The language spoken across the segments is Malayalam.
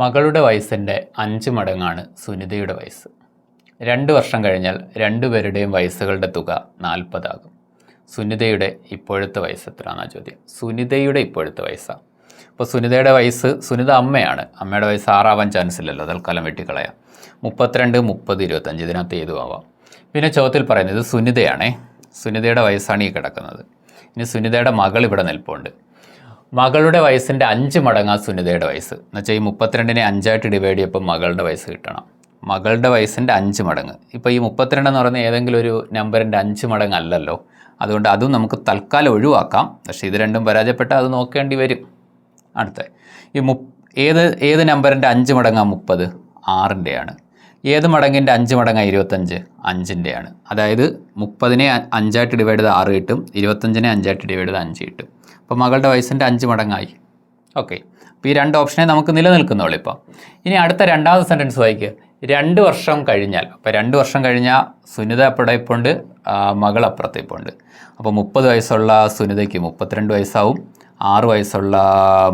മകളുടെ വയസ്സിന്റെ അഞ്ച് മടങ്ങാണ് സുനിതയുടെ വയസ്സ്. രണ്ട് വർഷം കഴിഞ്ഞാൽ രണ്ടുപേരുടെയും വയസ്സുകളുടെ തുക നാൽപ്പതാകും. സുനിതയുടെ ഇപ്പോഴത്തെ വയസ്സ് എത്രയാണെന്നാ ചോദ്യം. സുനിതയുടെ ഇപ്പോഴത്തെ വയസ്സാണ് ഇപ്പോൾ സുനിതയുടെ വയസ്സ് സുനിത അമ്മയാണ്. അമ്മയുടെ വയസ്സ് ആറാവാൻ ചാൻസ് ഇല്ലല്ലോ തൽക്കാലം വെട്ടിക്കളയാം. മുപ്പത്തിരണ്ട് മുപ്പത് ഇരുപത്തഞ്ച് ഇതിനകത്ത് ഏതും ആവാം. പിന്നെ ചോദ്യത്തിൽ പറയുന്നത് സുനിതയാണേ. സുനിതയുടെ വയസ്സാണ് ഈ കിടക്കുന്നത്. ഇനി സുനിതയുടെ മകൾ ഇവിടെ നിൽപ്പുണ്ട്. മകളുടെ വയസ്സിന്റെ അഞ്ച് മടങ്ങാ സുനിതയുടെ വയസ്സ്. എന്ന് വെച്ചാൽ ഈ മുപ്പത്തിരണ്ടിനെ അഞ്ചായിട്ട് ഡിവൈഡ് ചെയ്യുമ്പോൾ മകളുടെ വയസ്സ് കിട്ടണം. മകളുടെ വയസ്സിന്റെ അഞ്ച് മടങ്ങ്. ഇപ്പോൾ ഈ മുപ്പത്തിരണ്ട് എന്ന് പറയുന്ന ഏതെങ്കിലും ഒരു നമ്പറിന്റെ അഞ്ച് മടങ്ങ് അല്ലല്ലോ. അതുകൊണ്ട് അതും നമുക്ക് തൽക്കാലം ഒഴിവാക്കാം. പക്ഷേ ഇത് രണ്ടും പരാജയപ്പെട്ടാൽ അത് നോക്കേണ്ടി വരും. അടുത്ത. ഈ മു ഏത് ഏത് നമ്പറിന്റെ അഞ്ച് മടങ്ങാ മുപ്പത്? ആറിന്റെയാണ് ഏത് മടങ്ങിന്റെ അഞ്ച് മടങ്ങാ ഇരുപത്തഞ്ച്? അഞ്ചിന്റെയാണ് അതായത് മുപ്പതിനെ അഞ്ചായിട്ട് ഡിവൈഡ് ചെയ്ത് ആറ് കിട്ടും. ഇരുപത്തഞ്ചിനെ അഞ്ചായിട്ട് ഡിവൈഡ് ചെയ്ത് അഞ്ച് കിട്ടും. അപ്പോൾ മകളുടെ വയസ്സിന്റെ അഞ്ച് മടങ്ങായി. ഓക്കെ അപ്പോൾ ഈ രണ്ട് ഓപ്ഷനെ നമുക്ക് നിലനിൽക്കുന്നുള്ളൂ ഇപ്പോൾ ഇനി അടുത്ത രണ്ടാമത്തെ സെന്റൻസ് വായിക്കുക രണ്ട് വർഷം കഴിഞ്ഞാൽ അപ്പോൾ രണ്ട് വർഷം കഴിഞ്ഞാൽ സുനിത അപ്പടെ ഇപ്പോൾ ഉണ്ട് മകൾ അപ്പുറത്തെ ഇപ്പോൾ ഉണ്ട് അപ്പോൾ മുപ്പത് വയസ്സുള്ള സുനിതയ്ക്ക് മുപ്പത്തിരണ്ട് വയസ്സാവും ആറ് വയസ്സുള്ള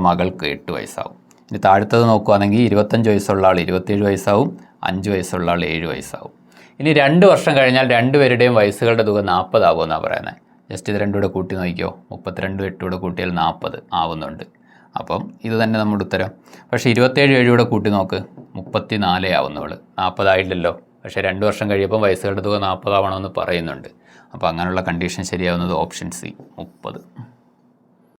മകൾക്ക് എട്ട് വയസ്സാവും. ഇനി താഴത്തത് നോക്കുവാണെങ്കിൽ ഇരുപത്തഞ്ച് വയസ്സുള്ള ആൾ ഇരുപത്തേഴ് വയസ്സാവും അഞ്ച് വയസ്സുള്ള ആൾ ഏഴ് വയസ്സാവും. ഇനി രണ്ട് വർഷം കഴിഞ്ഞാൽ രണ്ടുപേരുടെയും വയസ്സുകളുടെ തുക നാൽപ്പതാവുമെന്നാണ് പറയുന്നത്. ജസ്റ്റ് ഇത് രണ്ടും കൂടെ കൂട്ടി നോക്കിയോ മുപ്പത്തിരണ്ടും എട്ടും കൂടെ കൂട്ടിയാൽ നാൽപ്പത് ആവുന്നുണ്ട്. അപ്പം ഇത് തന്നെ നമ്മുടെ ഉത്തരം. പക്ഷേ ഇരുപത്തേഴ് ഏഴ് കൂടെ കൂട്ടി നോക്ക്. മുപ്പത്തി നാലേ ആവുന്നുള്ളൂ. നാൽപ്പതായില്ലല്ലോ പക്ഷേ രണ്ട് വർഷം കഴിയുമ്പോൾ വയസ്സുകളുടെ തുക നാൽപ്പതാവണമെന്ന് പറയുന്നുണ്ട്. അപ്പോൾ അങ്ങനെയുള്ള കണ്ടീഷൻ ശരിയാവുന്നത് ഓപ്ഷൻ സി മുപ്പത്.